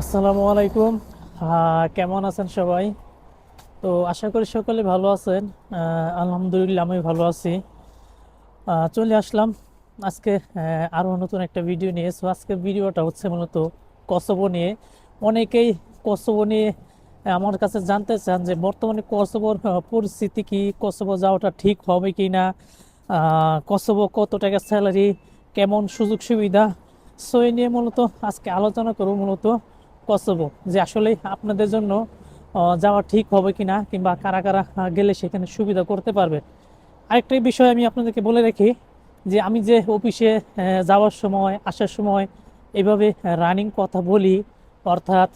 আসসালামু আলাইকুম। কেমন আছেন সবাই? তো আশা করি সকলে ভালো আছেন। আলহামদুলিল্লাহ আমি ভালো আছি। চলে আসলাম আজকে আহ, আরও নতুন একটা ভিডিও নিয়ে। সো আজকে ভিডিওটা হচ্ছে মূলত কসবো নিয়ে। অনেকেই কসবো নিয়ে আমার কাছে জানতে চান যে বর্তমানে কসবোর পরিস্থিতি কি? কসবো যাওয়াটা ঠিক হবে কি না কসবো কত টাকা স্যালারি কেমন সুযোগ সুবিধা সো এই নিয়ে মূলত আজকে আলোচনা করব মূলত। কসবো যে আসলে আপনাদের জন্য যাওয়া ঠিক হবে কি না কিংবা কারা কারা গেলে সেখানে সুবিধা করতে পারবে। আরেকটা বিষয় আমি আপনাদেরকে বলে রাখি যে আমি যে অফিসে যাওয়ার সময়, আসার সময় এভাবে রানিং কথা বলি, অর্থাৎ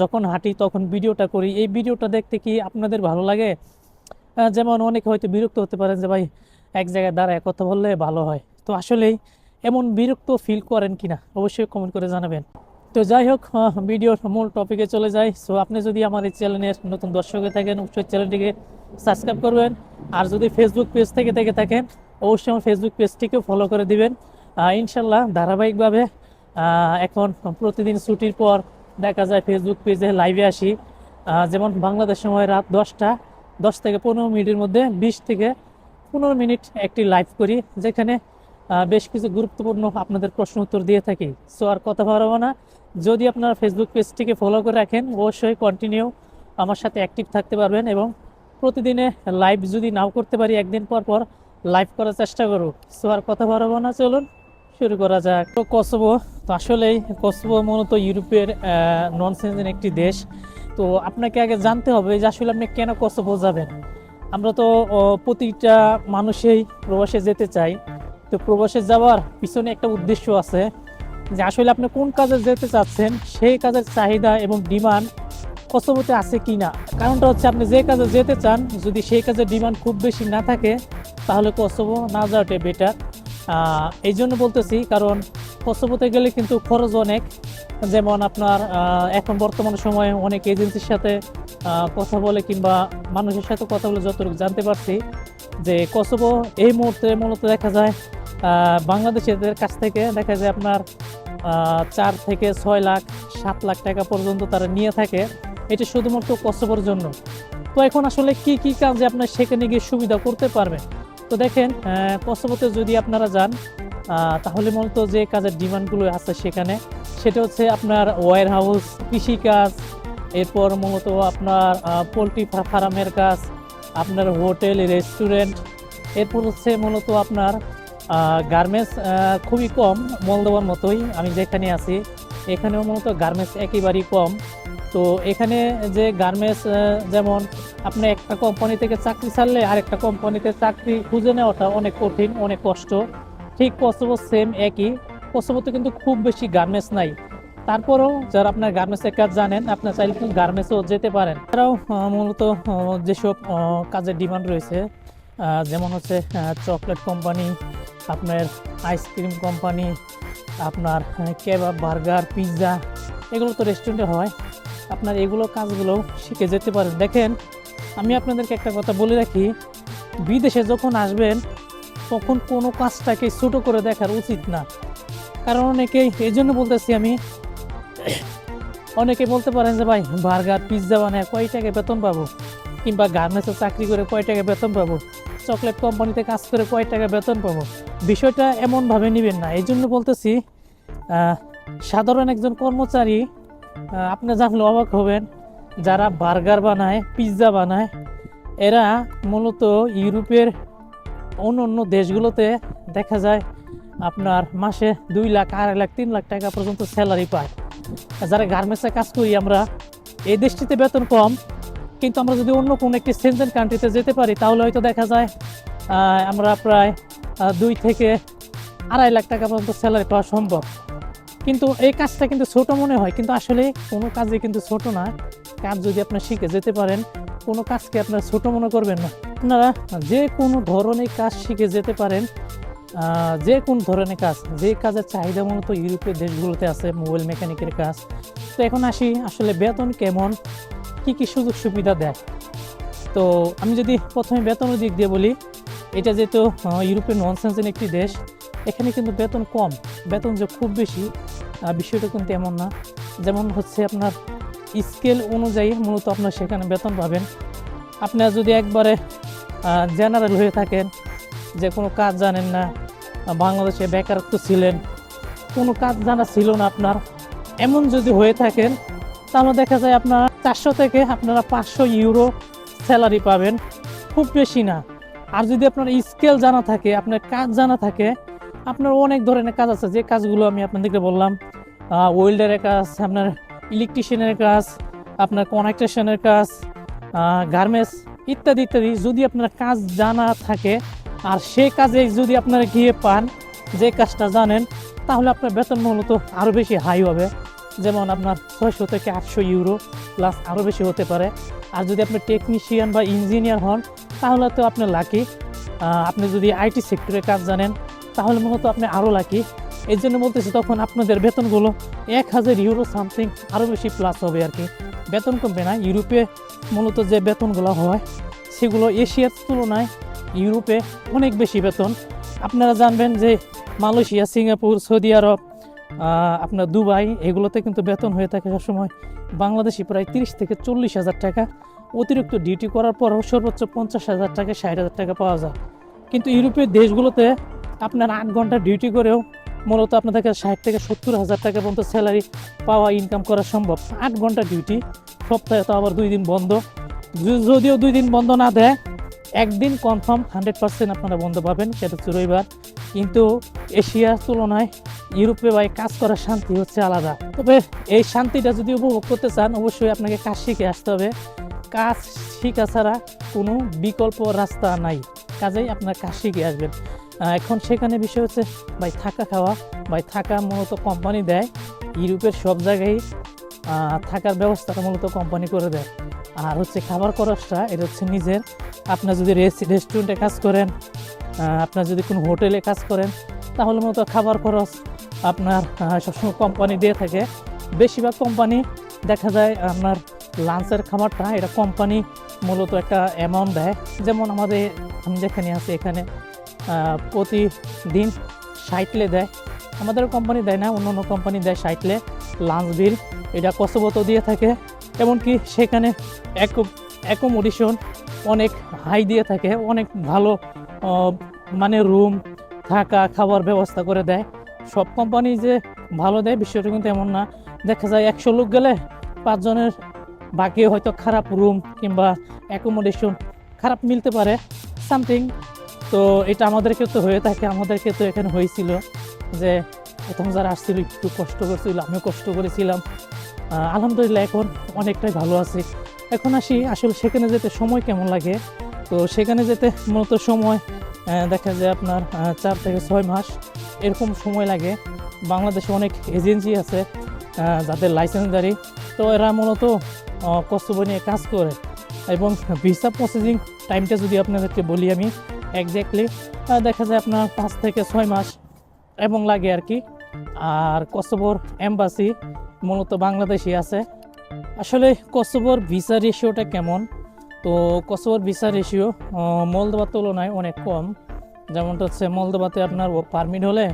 যখন হাঁটি তখন ভিডিওটা করি, এই ভিডিওটা দেখতে কি আপনাদের ভালো লাগে? যেমন অনেকে হয়তো বিরক্ত হতে পারেন যে, ভাই, এক জায়গায় দাঁড়ায় কথা বললে ভালো হয়। তো আসলেই এমন বিরক্ত ফিল করেন কিনা অবশ্যই কমেন্ট করে জানাবেন। তো যাই হোক ভিডিওর মূল টপিকে চলে যাই। সো আপনি যদি আমার এই চ্যানেলের নতুন দর্শক হয়ে থাকেন, অবশ্যই চ্যানেলটিকে সাবস্ক্রাইব করবেন। আর যদি ফেসবুক পেজ থেকে থেকে থাকেন, অবশ্যই আমার ফেসবুক পেজটিকেও ফলো করে দিবেন। ইনশাল্লাহ ধারাবাহিকভাবে এখন প্রতিদিন ছুটির পর দেখা যায় ফেসবুক পেজে লাইভে আসি। যেমন বাংলাদেশ সময় রাত দশটা, দশ থেকে পনেরো মিনিটের মধ্যে বিশ থেকে পনেরো মিনিট একটি লাইভ করি, যেখানে বেশ কিছু গুরুত্বপূর্ণ আপনাদের প্রশ্ন উত্তর দিয়ে থাকি। সো আর কথা বাড়াবো না। যদি আপনারা ফেসবুক পেজটিকে ফলো করে রাখেন, অবশ্যই কন্টিনিউ আমার সাথে অ্যাক্টিভ থাকতে পারবেন এবং প্রতিদিনে লাইভ যদি নাও করতে পারি, একদিন পর পর লাইভ করার চেষ্টা করব। সো আর কথা বাড়াবো না, চলুন শুরু করা যাক। তো কসবো তো আসলেই কসবো মূলত ইউরোপের নন সেন্সেন একটি দেশ। তো আপনাকে আগে জানতে হবে যে আসলে আপনি কেন কসবো যাবেন? আমরা তো প্রতিটা মানুষেই প্রবাসে যেতে চাই। তো প্রবাসে যাওয়ার পিছনে একটা উদ্দেশ্য আছে যে আসলে আপনি কোন কাজে যেতে চাচ্ছেন, সেই কাজের চাহিদা এবং ডিমান্ড কসবোতে আছে কি না কারণটা হচ্ছে আপনি যে কাজে যেতে চান, যদি সেই কাজের ডিমান্ড খুব বেশি না থাকে, তাহলে কসবো না যাওয়াটাই বেটার এই জন্য বলতেছি, কারণ কসবোতে গেলে কিন্তু খরচ অনেক। যেমন আপনার এখন বর্তমান সময়ে অনেক এজেন্সির সাথে কথা বলে কিংবা মানুষের সাথে কথা বলে যতটুকু জানতে পারছি, যে কসবো এই মুহূর্তে মূলত দেখা যায় বাংলাদেশিদের কাছ থেকে দেখা যায় আপনার চার থেকে ছয় লাখ, সাত লাখ টাকা পর্যন্ত তারা নিয়ে থাকে। এটা শুধুমাত্র কসবোর জন্য। তো এখন আসলে কি কি কাজে আপনার সেখানে গিয়ে সুবিধা করতে পারবেন তো দেখেন কসবোতে যদি আপনারা যান তাহলে মূলত যে কাজের ডিমান্ডগুলো আছে সেখানে, সেটা হচ্ছে আপনার ওয়ার হাউস কৃষিকাজ, এরপর মূলত আপনার পোলট্রি ফার্মের কাজ, আপনার হোটেল, রেস্টুরেন্ট, এরপর হচ্ছে মূলত আপনার গার্মেন্টস খুবই কম মলদোবার মতোই আমি যেখানে আছি, এখানেও মূলত গার্মেন্টস একেবারেই কম। তো এখানে যে গার্মেন্টস যেমন আপনি একটা কোম্পানি থেকে চাকরি ছাড়লে আরেকটা কোম্পানিতে চাকরি খুঁজে নেওয়াটা অনেক কঠিন, অনেক কষ্ট। ঠিক কসবো সেম একই কসবোতে কিন্তু খুব বেশি গার্মেন্টস নাই। তারপরেও যারা আপনার গার্মেন্টসের কাজ জানেন, আপনার চাইলে কিন্তু গার্মেন্টসও যেতে পারেন। তারাও মূলত যেসব কাজের ডিমান্ড রয়েছে যেমন হচ্ছে চকলেট কোম্পানি, আপনার আইসক্রিম কোম্পানি, আপনার কেবাব, বার্গার, পিৎজা, এগুলো তো রেস্টুরেন্টে হয়। আপনার এগুলো কাজগুলো শিখে যেতে পারেন। দেখেন, আমি আপনাদেরকে একটা কথা বলে রাখি, বিদেশে যখন আসবেন, তখন কোনো কাজটাকে ছোটো করে দেখার উচিত না। কারণ অনেকেই, এই জন্য বলতেছি আমি, অনেকে বলতে পারেন যে, ভাই, বার্গার, পিৎজা বানায় কয় টাকা বেতন পাবো? কিংবা গার্মেন্টসে চাকরি করে কয় টাকা বেতন পাবো? চকলেট কোম্পানিতে কাজ করে কয় টাকা বেতন পাবো। বিষয়টা এমনভাবে নেবেন না। এই জন্য বলতেছি সাধারণ একজন কর্মচারী আপনি জানলে অবাক হবেন, যারা বার্গার বানায়, পিৎজা বানায়, এরা মূলত ইউরোপের অন্য অন্য দেশগুলোতে দেখা যায় আপনার মাসে দুই লাখ, আড়াই লাখ, তিন লাখ টাকা পর্যন্ত স্যালারি পায়। যারা গার্মেন্টসে কাজ করি আমরা, এই দেশটিতে বেতন কম কিন্তু আমরা যদি অন্য কোনো একটি সেন্ট্রাল কান্ট্রিতে যেতে পারি, তাহলে হয়তো দেখা যায় আমরা প্রায় দুই থেকে আড়াই লাখ টাকা পর্যন্ত স্যালারি পাওয়া সম্ভব। কিন্তু এই কাজটা কিন্তু ছোট মনে হয়, কিন্তু আসলে কোনো কাজে কিন্তু ছোট না। কাজ যদি আপনার শিখে যেতে পারেন, কোনো কাজকে আপনার ছোট মনে করবেন না। আপনারা যে কোনো ধরনের কাজ শিখে যেতে পারেন যে কোন ধরনের কাজ, যে কাজের চাহিদা মূলত ইউরোপের দেশগুলোতে আছে, মোবাইল মেকানিকের কাজ। তো এখন আসি, আসলে বেতন কেমন? কি কি সুযোগ সুবিধা দেয়? তো আমি যদি প্রথমে বেতনের দিক দিয়ে বলি, এটা যেহেতু নন সেন্সেন একটি দেশ, এখানে কিন্তু বেতন কম। বেতন যে খুব বেশি বিষয়টা কিন্তু এমন না। যেমন হচ্ছে আপনার স্কেল অনুযায়ী মূলত আপনার সেখানে বেতন পাবেন। আপনার যদি একবারে জেনারেল হয়ে থাকেন, যে কোনো কাজ জানেন না, বাংলাদেশে বেকারত্ব ছিলেন, কোনো কাজ জানা ছিল না আপনার, এমন যদি হয়ে থাকেন, তাহলে দেখা যায় আপনার চারশো থেকে আপনারা পাঁচশো ইউরো স্যালারি পাবেন। খুব বেশি না। আর যদি আপনার স্কেল জানা থাকে, আপনার কাজ জানা থাকে, আপনার অনেক ধরনের কাজ আছে। যে কাজগুলো আমি আপনাদেরকে বললাম ওয়েল্ডারের কাজ, আপনার ইলেকট্রিশিয়ানের কাজ, আপনার কনেকট্রেশনের কাজ গার্মেন্টস ইত্যাদি ইত্যাদি। যদি আপনার কাজ জানা থাকে, আর সেই কাজে যদি আপনারা গিয়ে পান, যে কাজটা জানেন, তাহলে আপনার বেতন মূলত আরও বেশি হাই হবে। যেমন আপনার ছয়শো থেকে আটশো ইউরো প্লাস আরও বেশি হতে পারে। আর যদি আপনি টেকনিশিয়ান বা ইঞ্জিনিয়ার হন, তাহলে তো আপনি লাকি আপনি যদি আইটি সেক্টরে কাজ জানেন, তাহলে মূলত আপনি আরও লাকি এই জন্য বলতেছি তখন আপনাদের বেতনগুলো এক হাজার ইউরো সামথিং আরও বেশি প্লাস হবে আর কি। বেতন কমবে না, ইউরোপে মূলত যে বেতনগুলো হয়, সেগুলো এশিয়ার তুলনায় ইউরোপে অনেক বেশি বেতন। আপনারা জানবেন যে মালয়েশিয়া, সিঙ্গাপুর, সৌদি আরব আপনার দুবাই, এগুলোতে কিন্তু বেতন হয়ে থাকে সবসময় বাংলাদেশি প্রায় তিরিশ থেকে চল্লিশ হাজার টাকা। অতিরিক্ত ডিউটি করার পরও সর্বোচ্চ পঞ্চাশ হাজার টাকা, ষাট হাজার টাকা পাওয়া যায়। কিন্তু ইউরোপীয় দেশগুলোতে আপনার আট ঘণ্টা ডিউটি করেও মূলত আপনাদেরকে ষাট থেকে সত্তর হাজার টাকা পর্যন্ত স্যালারি পাওয়া ইনকাম করা সম্ভব। আট ঘণ্টা ডিউটি সপ্তাহে তো আবার দুই দিন বন্ধ। যদিও দুই দিন বন্ধ না দেয়, একদিন কনফার্ম হান্ড্রেড পার্সেন্ট আপনারা বন্ধ পাবেন, সেটা হচ্ছে রবিবার। কিন্তু এশিয়ার তুলনায় ইউরোপে ভাই কাজ করার শান্তি হচ্ছে আলাদা। তবে এই শান্তিটা যদি উপভোগ করতে চান, অবশ্যই আপনাকে কাজ শিখে আসতে হবে। কাজ শিখা ছাড়া কোনো বিকল্প রাস্তা নাই। কাজেই আপনার কাজ শিখে আসবেন। এখন সেখানে বিষয় হচ্ছে, ভাই থাকা খাওয়া। ভাই থাকা মূলত কোম্পানি দেয়। ইউরোপের সব জায়গায় থাকার ব্যবস্থাটা মূলত কোম্পানি করে দেয়। আর হচ্ছে খাবার খরচটা, এটা হচ্ছে নিজের। আপনার যদি রেস্টুরেন্টে কাজ করেন আপনার যদি কোনো হোটেলে কাজ করেন, তাহলে মূলত খাবার খরচ আপনার সবসময় কোম্পানি দিয়ে থাকে। বেশিরভাগ কোম্পানি দেখা যায় আপনার লাঞ্চের খাবারটা, এটা কোম্পানি মূলত একটা অ্যামাউন্ট দেয়। যেমন আমাদের, আমি যেখানে আছি, এখানে প্রতিদিন সাইটলে দেয়। আমাদের কোম্পানি দেয় না অন্য অন্য কোম্পানি দেয় সাইটলে লাঞ্চ বিল এটা কসবত দিয়ে থাকে। এমনকি সেখানে অ্যাকোমোডেশন অনেক হাই দিয়ে থাকে। অনেক ভালো মানে রুম থাকা খাবার ব্যবস্থা করে দেয়। সব কোম্পানি যে ভালো দেয় বিষয়টা কিন্তু এমন না। দেখা যায় একশো লোক গেলে পাঁচজনের বাকি হয়তো খারাপ রুম কিংবা অ্যাকোমোডেশন খারাপ মিলতে পারে সামথিং তো এটা আমাদেরকে তো হয়ে থাকে, আমাদেরকে তো এখানে হয়েছিল যে প্রথম যারা আসছিল একটু কষ্ট করছিল, আমিও কষ্ট করেছিলাম। আলহামদুলিল্লাহ এখন অনেকটাই ভালো আছি। এখন আসি আসলে সেখানে যেতে সময় কেমন লাগে? তো সেখানে যেতে মূলত সময় দেখা যায় আপনার চার থেকে ছয় মাস। এরকম সময় লাগে। বাংলাদেশে অনেক এজেন্সি আছে যাদের লাইসেন্সদারি তো এরা মূলত কস্তূরবা নিয়ে কাজ করে। এবং ভিসা প্রসেসিং টাইমটা যদি আপনাদেরকে বলি আমি একজ্যাক্টলি দেখা যায় আপনার পাঁচ থেকে ছয় মাস এবং লাগে আর কি। আর কসোবোর এম্বাসি মূলত বাংলাদেশি আছে। আসলে কসোবোর ভিসা রেশিওটা কেমন? তো কসোবোর ভিসা রেশিও মলদোবার তুলনায় অনেক কম। যেমনটা হচ্ছে মলদোবাতে আপনার পারমিট হলে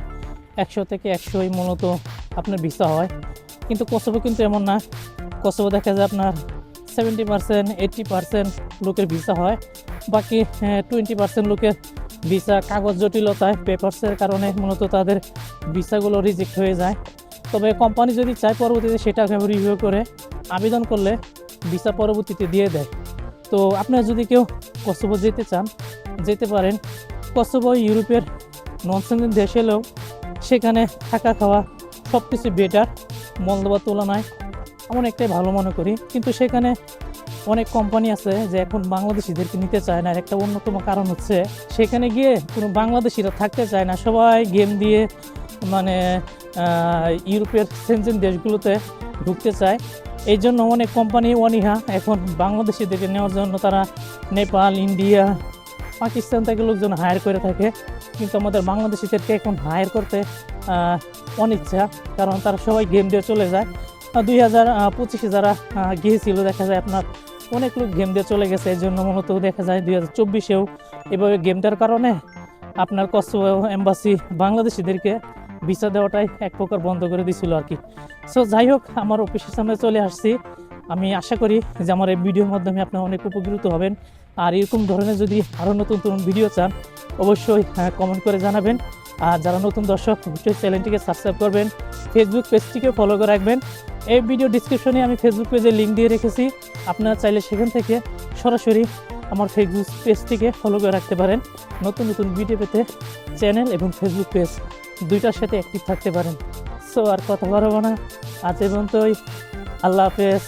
একশো থেকে একশোই মূলত আপনার ভিসা হয়। কিন্তু কসোবো কিন্তু এমন না। কসোবো দেখা যায় আপনার সেভেন্টি পার্সেন্ট এইট্টি পার্সেন্ট লোকের ভিসা হয়। বাকি টোয়েন্টি পার্সেন্ট লোকের ভিসা কাগজ জটিলতায় পেপারসের কারণে মূলত তাদের ভিসাগুলো রিজেক্ট হয়ে যায়। তবে কোম্পানি যদি চায় পরবর্তীতে সেটাকে রিভিউ করে, আবেদন করলে ভিসা পরবর্তীতে দিয়ে দেয়। তো আপনারা যদি কেউ কসোবো যেতে চান, যেতে পারেন। কসোবো ইউরোপের নন সেন্সেন দেশ হলেও সেখানে থাকা খাওয়া সব কিছু বেটার মলদোবার তুলনায় অনেকটাই ভালো মনে করি। কিন্তু সেখানে অনেক কোম্পানি আছে যে এখন বাংলাদেশিদেরকে নিতে চায় না। একটা অন্যতম কারণ হচ্ছে সেখানে গিয়ে কোনো বাংলাদেশিরা থাকতে চায় না। সবাই গেম দিয়ে মানে ইউরোপের সেনজেন দেশগুলোতে ঢুকতে চায়। এই জন্য অনেক কোম্পানি অনীহা এখন বাংলাদেশিদেরকে নেওয়ার জন্য। তারা নেপাল, ইন্ডিয়া পাকিস্তান থেকে লোকজন হায়ার করে থাকে। কিন্তু আমাদের বাংলাদেশিদেরকে এখন হায়ার করতে অনিচ্ছা, কারণ তারা সবাই গেম দিয়ে চলে যায়। দুই হাজার পঁচিশে যারা গিয়েছিল, দেখা যায় আপনার অনেক লোক গেম দিয়ে চলে গেছে। এই জন্য মূলত দেখা যায় দুই হাজার চব্বিশেও এভাবে গেমটার কারণে আপনার কসোভো এম্বাসি বাংলাদেশিদেরকে ভিসা দেওয়াটাই এক প্রকার বন্ধ করে দিছিল আর কি। সো যাই হোক, আমার অফিসের সামনে চলে আসছি। আমি আশা করি যে আমার এই ভিডিওর মাধ্যমে আপনারা অনেক উপকৃত হবেন। আর এরকম ধরনের যদি আরও নতুন নতুন ভিডিও চান, অবশ্যই কমেন্ট করে জানাবেন। আর যারা নতুন দর্শক, অবশ্যই চ্যানেলটিকে সাবস্ক্রাইব করবেন ফেসবুক পেজটিকে ফলো করে রাখবেন। এই ভিডিও ডিসক্রিপশনে আমি ফেসবুক পেজে লিঙ্ক দিয়ে রেখেছি। আপনারা চাইলে সেখান থেকে সরাসরি আমার ফেসবুক পেজটিকে ফলো করে রাখতে পারেন। নতুন নতুন ভিডিও পেতে চ্যানেল এবং ফেসবুক পেজ দুইটার সাথে অ্যাক্টিভ থাকতে পারেন। সো আর কথা বাড়াবো না। আজ পর্যন্তই। আল্লাহ হাফেজ।